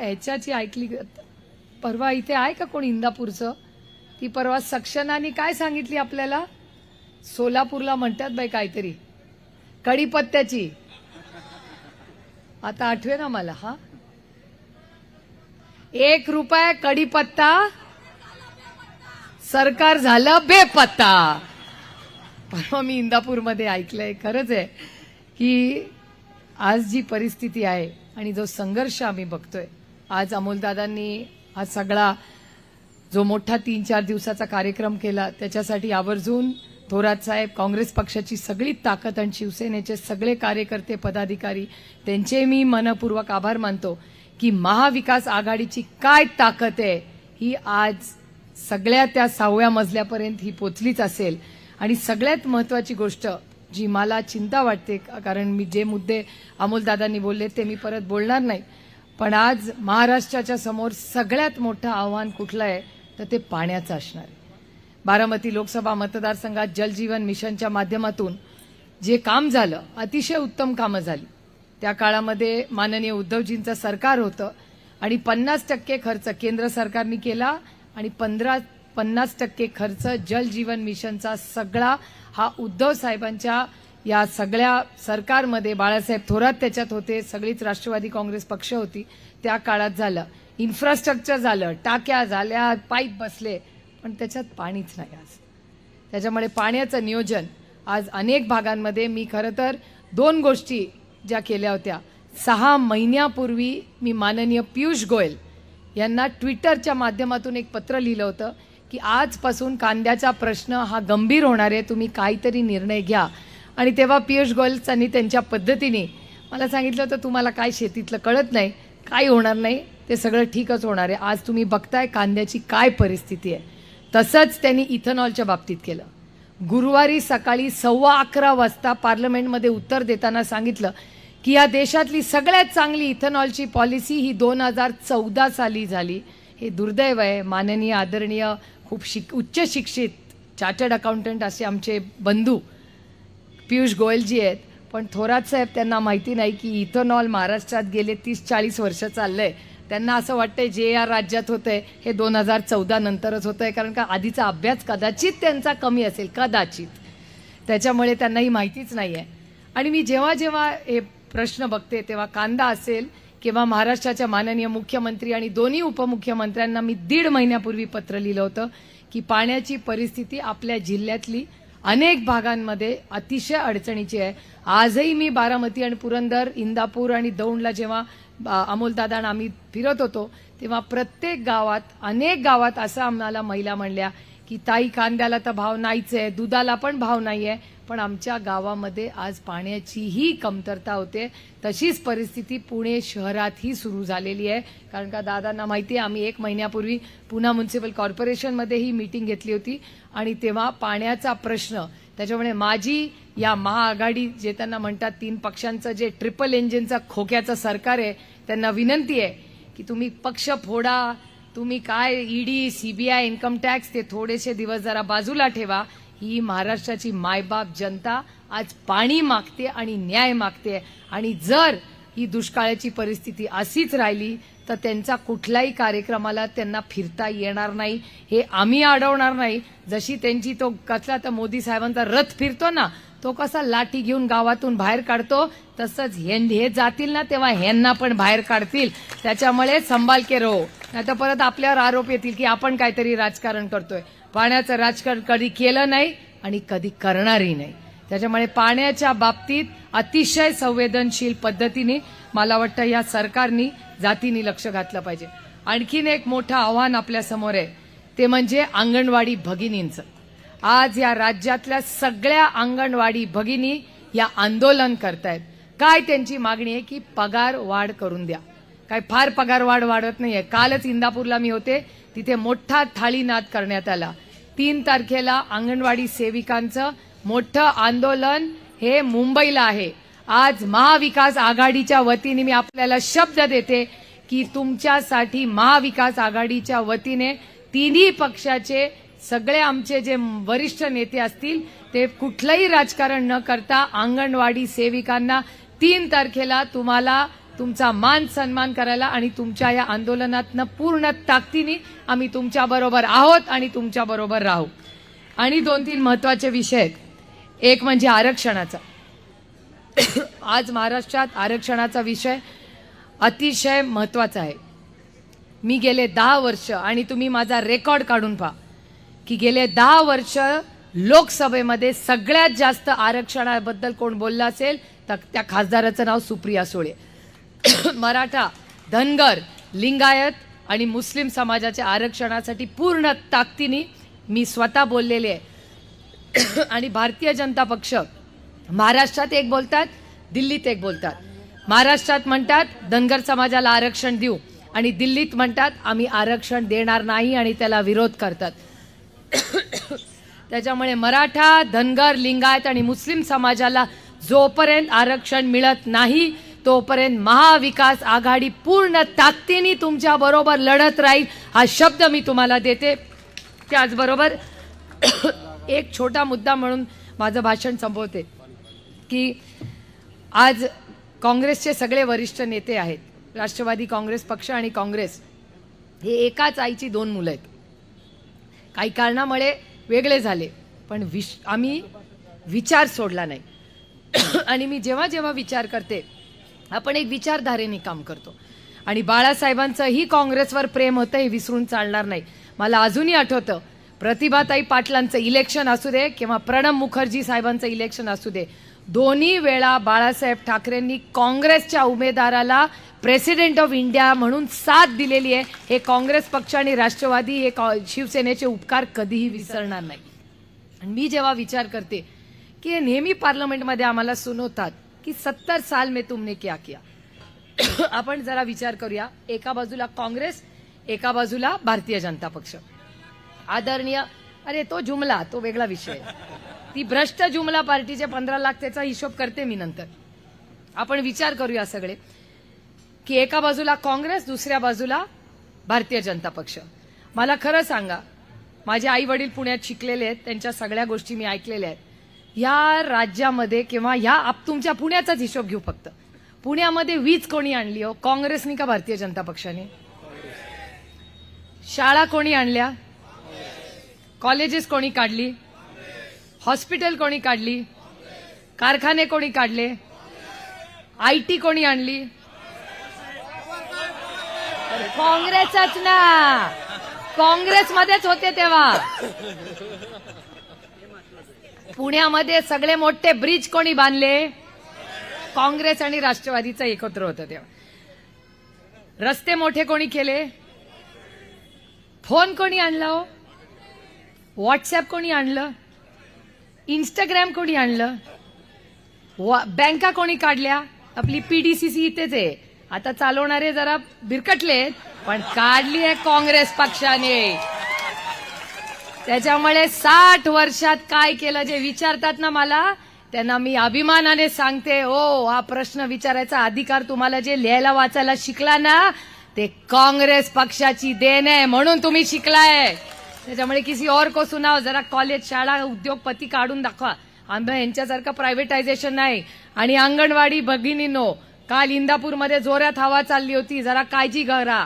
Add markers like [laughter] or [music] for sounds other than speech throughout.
ह्याच्याची ऐकली. परवा इथे आहे का कोणी इंदापूरचं? ती परवा सक्षनाने काय सांगितली आपल्याला? सोलापूरला म्हणतात बाई काहीतरी. कढीपत्त्याची आता आठवे ना मला हा? एक रुपये कढीपत्ता सरकार झालं बेपत्ता. परवा मी इंदापूरमध्ये ऐकलंय खरंच आहे की आज जी परिस्थिती आहे आणि जो संघर्ष आम्ही बघतोय आज अमोलदादांनी हा सगळा जो मोठा तीन चार दिवसाचा कार्यक्रम केला त्याच्यासाठी आवर्जून थोरात साहेब काँग्रेस पक्षाची सगळी ताकद आणि शिवसेनेचे सगळे कार्यकर्ते पदाधिकारी त्यांचे मी मनपूर्वक आभार मानतो की महाविकास आघाडीची काय ताकद आहे ही आज सगळ्या त्या सहाव्या मजल्यापर्यंत ही पोचलीच असेल. आणि सगळ्यात महत्वाची गोष्ट जी मला चिंता वाटते कारण मी जे मुद्दे अमोलदादांनी बोलले ते मी परत बोलणार नाही. पण आज महाराष्ट्राच्या समोर सगळ्यात मोठं आव्हान कुठलं आहे तर ते पाण्याचं असणार आहे. बारामती लोकसभा मतदारसंघात जलजीवन मिशनच्या माध्यमातून जे काम झालं अतिशय उत्तम कामं झाली. त्या काळामध्ये माननीय उद्धवजींचं सरकार होतं आणि पन्नास टक्के खर्च केंद्र सरकारने केला आणि पंधरा पन्नास टक्के खर्च जल जीवन मिशनचा सगळा हा उद्धव साहेबांच्या या सगळ्या सरकारमध्ये बाळासाहेब थोरात त्याच्यात होते सगळीच राष्ट्रवादी काँग्रेस पक्ष होती त्या काळात झालं. इन्फ्रास्ट्रक्चर झालं टाक्या झाल्या पाईप बसले पण त्याच्यात पाणीच नाही आज. त्याच्यामुळे पाण्याचं नियोजन आज अनेक भागांमध्ये मी खरं तर दोन गोष्टी ज्या केल्या होत्या. सहा महिन्यापूर्वी मी माननीय पियुष गोयल यांना ट्विटरच्या माध्यमातून एक पत्र लिहिलं होतं की आजपासून कांद्याचा प्रश्न हा गंभीर होणार आहे तुम्ही काहीतरी निर्णय घ्या. आणि तेव्हा पियुष गोयलचांनी त्यांच्या पद्धतीने मला सांगितलं होतं तुम्हाला काय शेतीतलं कळत नाही काय होणार नाही ते सगळं ठीकच होणार आहे. आज तुम्ही बघताय कांद्याची काय परिस्थिती आहे. तसंच त्यांनी इथेनॉलच्या बाबतीत केलं. गुरुवारी सकाळी सव्वा अकरा वाजता पार्लमेंटमध्ये उत्तर देताना सांगितलं की या देशातली सगळ्यात चांगली इथेनॉलची पॉलिसी ही दोन हजार चौदा साली झाली. हे दुर्दैव आहे. माननीय आदरणीय खूप शिक उच्च शिक्षित चार्टर्ड अकाउंटंट असे आमचे बंधू पियुष गोयलजी आहेत. पण थोरात साहेब त्यांना माहिती नाही की इथेनॉल महाराष्ट्रात गेले तीस चाळीस वर्ष चाललं आहे त्यांना असं वाटतंय जे या राज्यात होतंय हे दोन हजार चौदा नंतरच आहे कारण का आधीचा अभ्यास कदाचित त्यांचा कमी असेल कदाचित. त्याच्यामुळे त्यांना ही माहितीच नाही आहे आणि मी जेव्हा जेव्हा हे प्रश्न बघते तेव्हा कांदा असेल किंवा महाराष्ट्राच्या माननीय मुख्यमंत्री आणि दोन्ही उपमुख्यमंत्र्यांना मी दीड महिन्यापूर्वी पत्र लिहिलं होतं की पाण्याची परिस्थिती आपल्या जिल्ह्यातली अनेक भागांमध्ये अतिशय अडचणीची आहे. आजही मी बारामती आणि पुरंदर इंदापूर आणि दौंडला जेव्हा अमोलदादा आणि आम्ही फिरत होतो तेव्हा प्रत्येक गावात अनेक गावात असं आम्हाला महिला म्हणल्या की ताई कांद्याला तर भाव नाहीच आहे दुधाला पण भाव नाही आहे पण आमच्या गावामध्ये आज पाण्याचीही कमतरता होते. तशीच परिस्थिती पुणे शहरातही सुरू झालेली आहे. कारण का दादांना माहिती आहे आम्ही एक महिन्यापूर्वी पुन्हा म्युन्सिपल कॉर्पोरेशनमध्ये ही मीटिंग घेतली होती. आणि तेव्हा पाण्याचा प्रश्न त्याच्यामुळे माझी या महाआघाडी जे त्यांना म्हणतात तीन पक्षांचं जे ट्रिपल इंजिनचं खोक्याचं सरकार आहे त्यांना विनंती आहे की तुम्ही पक्ष फोडा तुम्ही काय ईडी सीबीआय इन्कम टॅक्स ते थोडेसे दिवस जरा बाजूला ठेवा. ही महाराष्ट्राची मायबाप जनता आज पाणी मागते आणि न्याय मागते. आणि जर ही दुष्काळाची परिस्थिती अशीच राहिली तर त्यांचा कुठलाही कार्यक्रमाला त्यांना फिरता येणार नाही. हे आम्ही अडवणार नाही. जशी त्यांची तो कसला तर मोदी साहेबांचा रथ फिरतो ना तो कसा लाठी घेऊन गावातून बाहेर काढतो तसंच हे हे जातील ना तेव्हा ह्यांना पण बाहेर काढतील. त्याच्यामुळे संभाल के रहो नाही तर परत आपल्यावर आरोप येतील की आपण काहीतरी राजकारण करतोय. पाण्याचं राजकारण कधी केलं नाही आणि कधी करणारही नाही. त्याच्यामुळे पाण्याच्या बाबतीत अतिशय संवेदनशील पद्धतीने मला वाटतं या सरकारनी जातीने लक्ष घातलं पाहिजे. आणखीन एक मोठं आव्हान आपल्यासमोर आहे. ते म्हणजे अंगणवाडी भगिनींचं. आज या राज्यातल्या सगळ्या अंगणवाडी भगिनी या आंदोलन करतायत. काय त्यांची मागणी आहे की पगार वाढ करून द्या. काय फार पगार वाढ वाढत नाहीये. कालच इंदापूरला मी होते. तिथे मोठा थाळीनाद करण्यात आला. तीन तारखेला अंगणवाडी सेविकांचं मोठं आंदोलन हे मुंबईला आहे. आज महाविकास आघाडीच्या वतीने मी आपल्याला शब्द देते की तुमच्यासाठी महाविकास आघाडीच्या वतीने तिन्ही पक्षाचे सगळे आमचे जे वरिष्ठ नेते असतील ते कुठलंही राजकारण न करता अंगणवाडी सेविकांना तीन तारखेला तुम्हाला तुमचा मान सन्मान करायला आणि तुमच्या या आंदोलनातनं पूर्ण ताकदीने आम्ही तुमच्या बरोबर आहोत आणि तुमच्या बरोबर राहू. आणि दोन तीन महत्त्वाचे विषय आहेत. एक म्हणजे आरक्षणाचा. आज महाराष्ट्रात आरक्षणाचा विषय अतिशय महत्त्वाचा आहे. मी गेले दहा वर्ष आणि तुम्ही माझा रेकॉर्ड काढून पहा की गेले दहा वर्ष लोकसभेमध्ये सगळ्यात जास्त आरक्षणाबद्दल कोण बोललं असेल तर त्या खासदाराचं नाव सुप्रिया सुळे. [coughs] मराठा धनगर लिंगायत आणि मुस्लिम समाजाच्या आरक्षणासाठी पूर्ण ताकदीने मी स्वतः बोललेले आहे. [coughs] आणि भारतीय जनता पक्ष महाराष्ट्रात एक बोलतात दिल्लीत एक बोलतात. महाराष्ट्रात म्हणतात धनगर समाजाला आरक्षण देऊ. आणि दिल्लीत म्हणतात आम्ही आरक्षण देणार नाही आणि त्याला विरोध करतात. [coughs] त्याच्यामुळे मराठा धनगर लिंगायत आणि मुस्लिम समाजाला जोपर्यंत आरक्षण मिळत नाही तोपर्यंत महाविकास आघाडी पूर्ण ताकदीने तुमच्या बरोबर लढत राहील हा शब्द मी तुम्हाला देते. त्याचबरोबर [coughs] एक छोटा मुद्दा म्हणून माझं भाषण संपवते की आज काँग्रेसचे सगळे वरिष्ठ नेते आहेत राष्ट्रवादी काँग्रेस पक्ष आणि काँग्रेस हे एकाच आईची दोन मुलं आहेत. काही कारणामुळे वेगळे झाले पण विश आम्ही विचार सोडला नाही. [coughs] आणि मी जेव्हा जेव्हा विचार करते आपण एक विचारधारेने काम करतो. आणि बाळासाहेबांचंही काँग्रेसवर प्रेम होतं हे विसरून चालणार नाही. मला अजूनही आठवतं प्रतिभाताई पाटलांचं इलेक्शन असू दे किंवा प्रणब मुखर्जी साहेबांचं इलेक्शन असू दे दोन्ही वेळा बाळासाहेब ठाकरेंनी काँग्रेसच्या उमेदवाराला प्रेसिडेंट ऑफ इंडिया म्हणून साथ दिलेली आहे. हे काँग्रेस पक्ष आणि राष्ट्रवादी हे कॉ- शिवसेनेचे उपकार कधीही विसरणार नाही. आणि मी जेव्हा विचार करते की नेहमी पार्लमेंटमध्ये आम्हाला सुनवतात की सत्तर साल में तुमने क्या किया? [coughs] आपण जरा विचार करूया. एका बाजूला काँग्रेस एका बाजूला भारतीय जनता पक्ष. आदरणीय अरे तो जुमला तो वेगळा विषय आहे. ती भ्रष्ट जुमला पार्टीचे पंधरा लाख त्याचा हिशोब करते मी नंतर. आपण विचार करूया सगळे की एका बाजूला काँग्रेस दुसऱ्या बाजूला भारतीय जनता पक्ष. मला खरं सांगा माझे आई वडील पुण्यात शिकलेले आहेत त्यांच्या सगळ्या गोष्टी मी ऐकलेल्या आहेत. या राज्यामध्ये किंवा ह्या आप तुमच्या पुण्याचाच हिशोब घेऊ फक्त. पुण्यामध्ये वीज कोणी आणली हो? काँग्रेसनी का भारतीय जनता पक्षाने? शाळा कोणी आणल्या? कॉलेजेस कोणी काढली? हॉस्पिटल कोणी काढली? कारखाने कोणी काढले? आय टी कोणी आणली? काँग्रेसच ना! काँग्रेसमध्येच होते तेव्हा. पुण्यामध्ये सगळे मोठे ब्रिज कोणी बांधले? काँग्रेस आणि राष्ट्रवादीचं एकत्र होतं तेव्हा. रस्ते मोठे कोणी केले? फोन कोणी आणला हो? व्हॉट्सअप कोणी आणलं? इंस्टाग्राम कोणी आणलं? बँका कोणी काढल्या? आपली पीडीसीसी इथेच आहे. आता चालवणारे जरा बिरकटलेत पण काढली आहे काँग्रेस पक्षाने. त्याच्यामुळे साठ वर्षात काय केलं जे विचारतात ना मला त्यांना मी अभिमानाने सांगते ओ हा प्रश्न विचारायचा अधिकार तुम्हाला जे लिहायला वाचायला शिकला ना ते काँग्रेस पक्षाची देण आहे म्हणून तुम्ही शिकलाय. त्याच्यामुळे किसी और को सुनाव जरा कॉलेज शाळा उद्योगपती काढून दाखवा. आंबा यांच्यासारखं प्रायव्हेटायझेशन नाही. आणि अंगणवाडी भगिनीनो काल इंदापूरमध्ये जोरात हवा चालली होती जरा काळजी करा.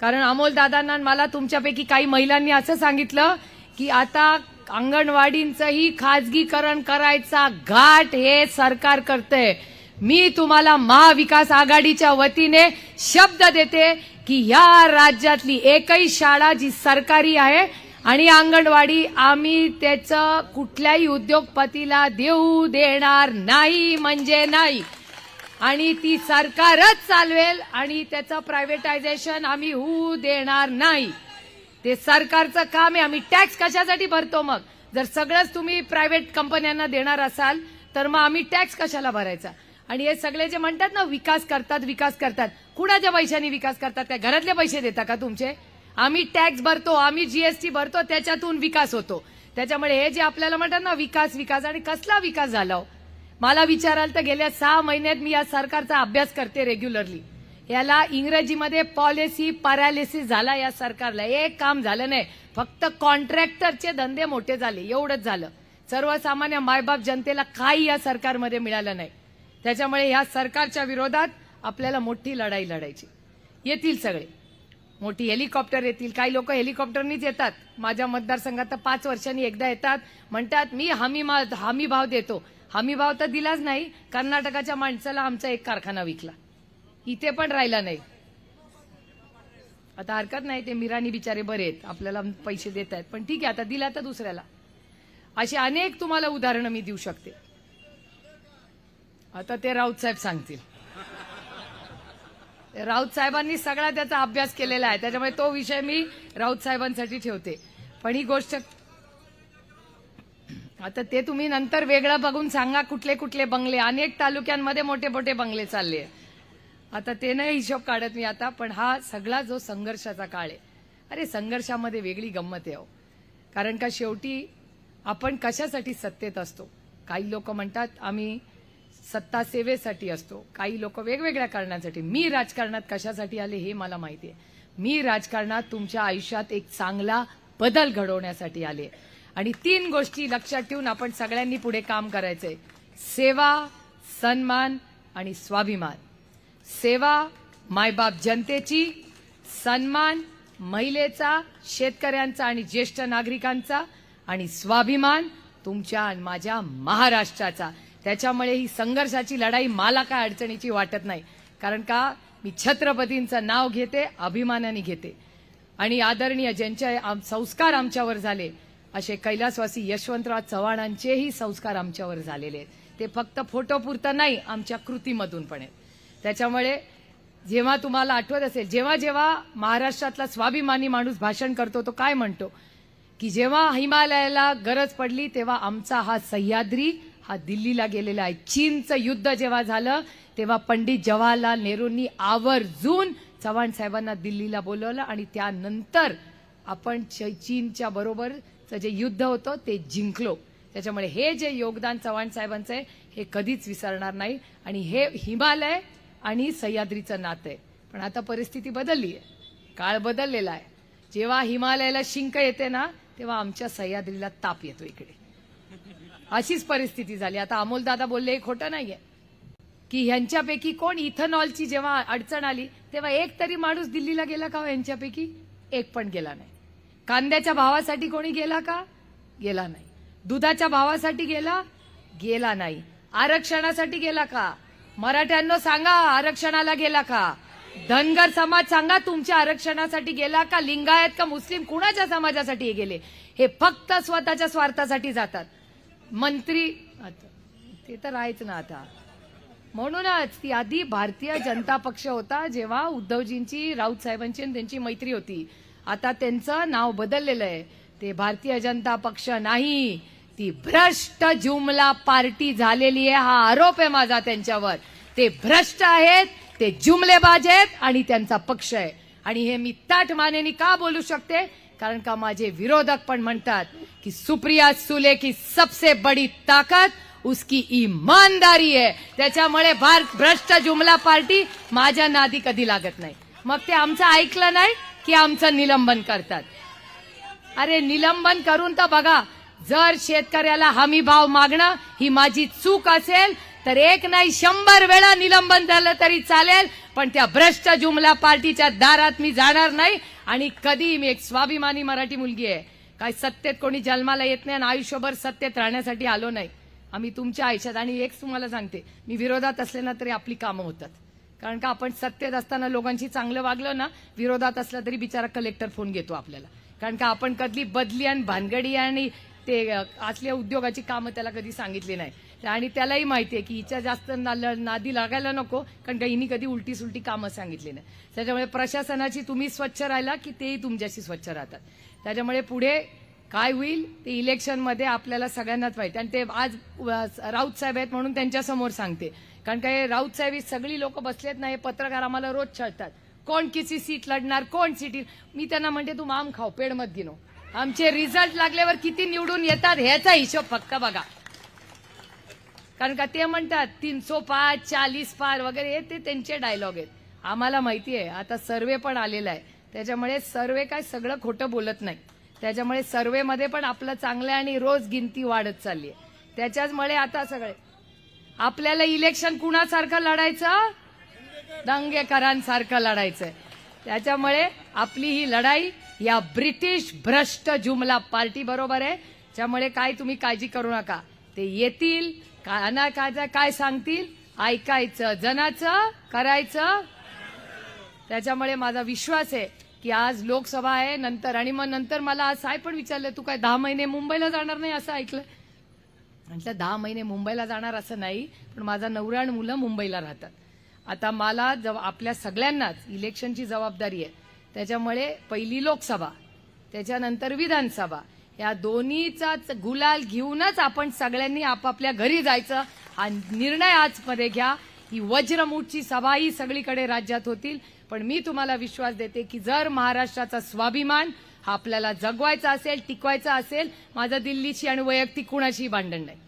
कारण अमोल दादांना मला तुमच्यापैकी काही महिलांनी असं सांगितलं की आता अंगणवाडींचंही खाजगीकरण करायचा घाट हे सरकार करतंय. मी तुम्हाला महाविकास आघाडीच्या वतीने शब्द देते की ह्या राज्यातली एकही शाळा जी सरकारी आहे आणि अंगणवाडी आम्ही त्याचं कुठल्याही उद्योगपतीला देऊ देणार नाही म्हणजे नाही. आणि ती सरकारच चालवेल आणि त्याचं प्रायव्हेटायझेशन आम्ही होऊ देणार नाही. ते सरकारचं काम आहे. आम्ही टॅक्स कशासाठी भरतो मग? जर सगळंच तुम्ही प्रायव्हेट कंपन्यांना देणार असाल तर मग आम्ही टॅक्स कशाला भरायचा? आणि हे सगळे जे म्हणतात ना विकास करतात विकास करतात. कुणाच्या पैशाने विकास करतात? त्या घरातले पैसे देता का तुमचे? आम्ही टॅक्स भरतो आम्ही जीएसटी भरतो त्याच्यातून विकास होतो. त्याच्यामुळे हे जे आपल्याला म्हणतात ना विकास विकास आणि कसला विकास झाला हो? मला विचाराल तर गेल्या सहा महिन्यात मी या सरकारचा अभ्यास करते रेग्युलरली याला इंग्रजीमध्ये पॉलिसी पॅरालिसिस झाला या सरकारला. एक काम झालं नाही. फक्त कॉन्ट्रॅक्टरचे धंदे मोठे झाले. एवढंच झालं. सर्वसामान्य मायबाप जनतेला काही या सरकारमध्ये मिळालं नाही. त्याच्यामुळे ह्या सरकारच्या विरोधात आपल्याला मोठी लढाई लढायची. येतील सगळे. मोठी हेलिकॉप्टर येतील. काही लोक हेलिकॉप्टरनीच येतात. माझ्या मतदारसंघात तर पाच वर्षांनी एकदा येतात. म्हणतात मी हमी हमीभाव हमी भाव देतो. हमी भाव तर दिलाच नाही. कर्नाटकाच्या माणसाला आमचा एक कारखाना विकला. इथे पण राहिला नाही. आता हरकत नाही ते मिराणी बिचारे बरे आहेत. आपल्याला पैसे देत आहेत. पण ठीक आहे आता दिला तर दुसऱ्याला. अशी अनेक तुम्हाला उदाहरणं मी देऊ शकते. आता ते राऊत साहेब सांगतील. राऊत साहेबांनी सगळा त्याचा अभ्यास केलेला आहे. त्याच्यामुळे तो विषय मी राऊत साहेबांसाठी ठेवते. पण ही गोष्ट आता ते तुम्ही नंतर वेगळं बघून सांगा कुठले कुठले बंगले. अनेक तालुक्यांमध्ये मोठे मोठे बंगले चालले आता ते नाही हिशोब काढत मी आता पण हा सगळा जो संघर्षाचा काळ आहे अरे संघर्षामध्ये वेगळी गंमत आहे हो. कारण का शेवटी आपण कशासाठी सत्तेत असतो? काही लोक म्हणतात आम्ही सत्ता सेवेसाठी असतो. काही लोक वेगवेगळ्या कारणांसाठी मी राजकारणात कशासाठी आले हे मला माहिती आहे. मी राजकारणात तुमच्या आयुष्यात एक चांगला बदल घडवण्यासाठी आले. आणि तीन गोष्टी लक्षात ठेवून आपण सगळ्यांनी पुढे काम करायचंय. सेवा सन्मान आणि स्वाभिमान. सेवा मायबाप जनतेची सन्मान महिलेचा शेतकऱ्यांचा आणि ज्येष्ठ नागरिकांचा आणि स्वाभिमान तुमच्या आणि माझ्या महाराष्ट्राचा. त्याच्यामुळे ही संघर्षाची लढाई मला काय अडचणीची वाटत नाही. कारण का मी छत्रपतींचं नाव घेते अभिमानाने घेते. आणि आदरणीय ज्यांचे आम- संस्कार आमच्यावर झाले असे कैलासवासी यशवंतराव चव्हाणांचेही संस्कार आमच्यावर झालेले आहेत. ते फक्त फोटोपुरतं नाही आमच्या कृतीमधून पण आहेत. त्याच्यामुळे जेव्हा तुम्हाला आठवत असेल जेव्हा जेव्हा महाराष्ट्रातला स्वाभिमानी माणूस भाषण करतो तो काय म्हणतो? की जेव्हा हिमालयाला गरज पडली तेव्हा आमचा हा सह्याद्री हा दिल्लीला गेलेला आहे. चीनचं युद्ध जेव्हा झालं तेव्हा पंडित जवाहरलाल नेहरूंनी आवर्जून चव्हाण साहेबांना दिल्लीला बोलवलं आणि त्यानंतर आपण च- चीनच्या बरोबरचं जे युद्ध होतं ते जिंकलो. त्याच्यामुळे हे जे योगदान चव्हाण साहेबांचं आहे हे कधीच विसरणार नाही. आणि हे हिमालय आणि सह्याद्रीचं नातं आहे. पण आता परिस्थिती बदलली आहे. काळ बदललेला आहे. जेव्हा हिमालयाला शिंक येते ना तेव्हा आमच्या सह्याद्रीला ताप येतो इकडे. अशीच परिस्थिती झाली. आता अमोलदादा बोलले हे खोटं नाहीये. की ह्यांच्यापैकी कोण इथेनॉलची जेव्हा अडचण आली तेव्हा एक तरी माणूस दिल्लीला गेला का हो यांच्यापैकी एक पण गेला नाही. कांद्याच्या भावासाठी कोणी गेला का? गेला नाही. दुधाच्या भावासाठी गेला? गेला नाही. आरक्षणासाठी गेला का? मराठ्यांनो सांगा आरक्षणाला गेला का? धनगर समाज सांगा तुमच्या आरक्षणासाठी गेला का? लिंगायत का मुस्लिम? कुणाच्या समाजासाठी हे गेले? हे फक्त स्वतःच्या स्वार्थासाठी जातात. मंत्री ते तर आहेच ना आता. म्हणूनच ती आधी भारतीय जनता पक्ष होता जेव्हा उद्धवजींची राऊत साहेबांची आणि त्यांची मैत्री होती. आता त्यांचं नाव बदललेलं आहे. ते भारतीय जनता पक्ष नाही. ती भ्रष्ट जुमला पार्टी झालेली आहे. हा आरोप आहे माझा त्यांच्यावर. ते भ्रष्ट आहेत ते जुमलेबाज आहेत आणि त्यांचा पक्ष आहे. आणि हे मी ताट मानेनी का बोलू शकते? कारण का माझे विरोधक पण म्हणतात की सुप्रिया सुले की सबसे बडी ताकद उसकी इमानदारी आहे. त्याच्यामुळे भारत भ्रष्ट जुमला पार्टी माझ्या नादी कधी लागत नाही. मग ते आमचं ऐकलं नाही की आमचं निलंबन करतात. अरे निलंबन करून तर बघा जर शेतकऱ्याला हमी भाव मागणं ही माझी चूक असेल तर एक नाही शंभर वेळा निलंबन झालं तरी चालेल पण त्या भ्रष्ट जुमला पार्टीच्या दारात मी जाणार नाही आणि कधी मी एक स्वाभिमानी मराठी मुलगी आहे. काय सत्तेत कोणी जन्माला येत नाही आणि आयुष्यभर सत्तेत राहण्यासाठी आलो नाही. आम्ही तुमच्या आयुष्यात आणि एक तुम्हाला सांगते मी विरोधात असले ना तरी आपली कामं होतात. कारण का आपण सत्तेत असताना लोकांशी चांगलं वागलं ना विरोधात असला तरी बिचारा कलेक्टर फोन घेतो आपल्याला. कारण का आपण कधी बदली आणि भानगडी आणि ते असल्या उद्योगाची कामं त्याला कधी सांगितली नाही. आणि त्यालाही माहिती आहे की हिच्या जास्त नादी लागायला नको कारण का हिनी कधी उलटी सुलटी कामं सांगितली नाही. त्याच्यामुळे प्रशासनाची तुम्ही स्वच्छ राहिला की तेही तुमच्याशी स्वच्छ राहतात. त्याच्यामुळे पुढे काय होईल ते इलेक्शनमध्ये आपल्याला सगळ्यांनाच माहिती आणि ते आज राऊत साहेब आहेत म्हणून त्यांच्यासमोर सांगते. कारण काय राऊत साहेब ही सगळी लोक बसलेत ना हे पत्रकार आम्हाला रोज छळतात. कोण किती सीट लढणार कोण सिटी मी त्यांना म्हणते तू माम खाऊ पेड मत गिनो आमचे रिझल्ट लागल्यावर किती निवडून येतात ह्याचा हिशोब फक्त बघा. कारण का ते म्हणतात तीनशो पाच चाळीस पार वगैरे हे ते त्यांचे डायलॉग आहेत. आम्हाला माहिती आहे आता सर्वे पण आलेला आहे. त्याच्यामुळे सर्वे काय सगळं खोटं बोलत नाही. त्याच्यामुळे सर्वेमध्ये पण आपलं चांगलं आहे आणि रोज गिनती वाढत चालली आहे त्याच्याचमुळे आता सगळे आपल्याला इलेक्शन कुणासारखं लढायचं? दंगेकरांसारखं लढायचंय. त्याच्यामुळे आपली ही लढाई या ब्रिटिश भ्रष्ट जुमला पार्टी बरोबर आहे. त्यामुळे काय तुम्ही काळजी करू नका. ते येतील काना काय काय सांगतील ऐकायचं जनाचं करायचं. त्याच्यामुळे माझा विश्वास आहे की आज लोकसभा आहे नंतर आणि मग नंतर मला आज साय पण विचारलं तू काय दहा महिने मुंबईला जाणार नाही? असं ऐकलं. म्हटलं दहा महिने मुंबईला जाणार असं नाही पण माझा नवरा आणि मुलं मुंबईला राहतात. आता मला जव आपल्या सगळ्यांनाच इलेक्शनची जबाबदारी आहे. त्याच्यामुळे पहिली लोकसभा त्याच्यानंतर विधानसभा या दोन्हीचाच गुलाल घेऊनच आपण सगळ्यांनी आपापल्या घरी जायचं हा निर्णय आजमध्ये घ्या. ही वज्रमूठची सभा ही सगळीकडे राज्यात होतील. पण मी तुम्हाला विश्वास देते की जर महाराष्ट्राचा स्वाभिमान हा आपल्याला जगवायचा असेल टिकवायचा असेल माझं दिल्लीशी आणि वैयक्तिक कुणाशीही भांडण नाही.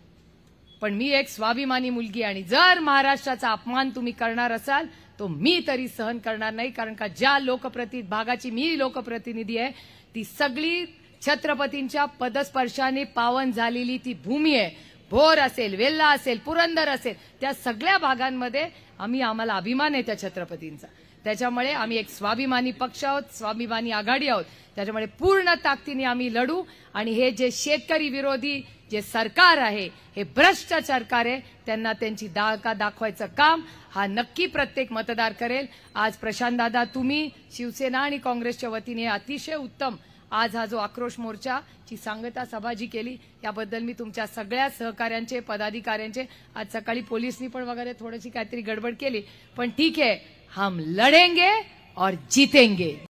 पण मी एक स्वाभिमानी मुलगी आणि जर महाराष्ट्राचा अपमान तुम्ही करणार असाल तो मी तरी सहन करणार नाही कारण का ज्या लोकप्रति भागाची मी लोकप्रतिनिधी आहे ती सगळी छत्रपतींच्या पदस्पर्शाने पावन झालेली ती भूमी आहे. भोर असेल वेल्ला असेल पुरंदर असेल त्या सगळ्या भागांमध्ये आम्ही आम्हाला अभिमान आहे त्या छत्रपतींचा. त्याच्यामुळे आम्ही एक स्वाभिमानी पक्ष आहोत स्वाभिमानी आघाडी आहोत. त्याच्यामुळे पूर्ण ताकदीने आम्ही लढू आणि हे जे शेतकरी विरोधी जे सरकार आहे हे भ्रष्ट सरकार आहे त्यांना त्यांची दाका दाखवायचं काम हा नक्की प्रत्येक मतदार करेल. आज प्रशांत दादा तुम्ही शिवसेना आणि काँग्रेसच्या वतीने अतिशय उत्तम आज हा जो आक्रोश मोर्चाची सांगता सभा जी केली याबद्दल मी तुमच्या सगळ्या सहकाऱ्यांचे पदाधिकाऱ्यांचे आज सकाळी पोलिसनी पण वगैरे थोडीशी काहीतरी गडबड केली. पण ठीक आहे हम लड़ेंगे और जीतेंगे।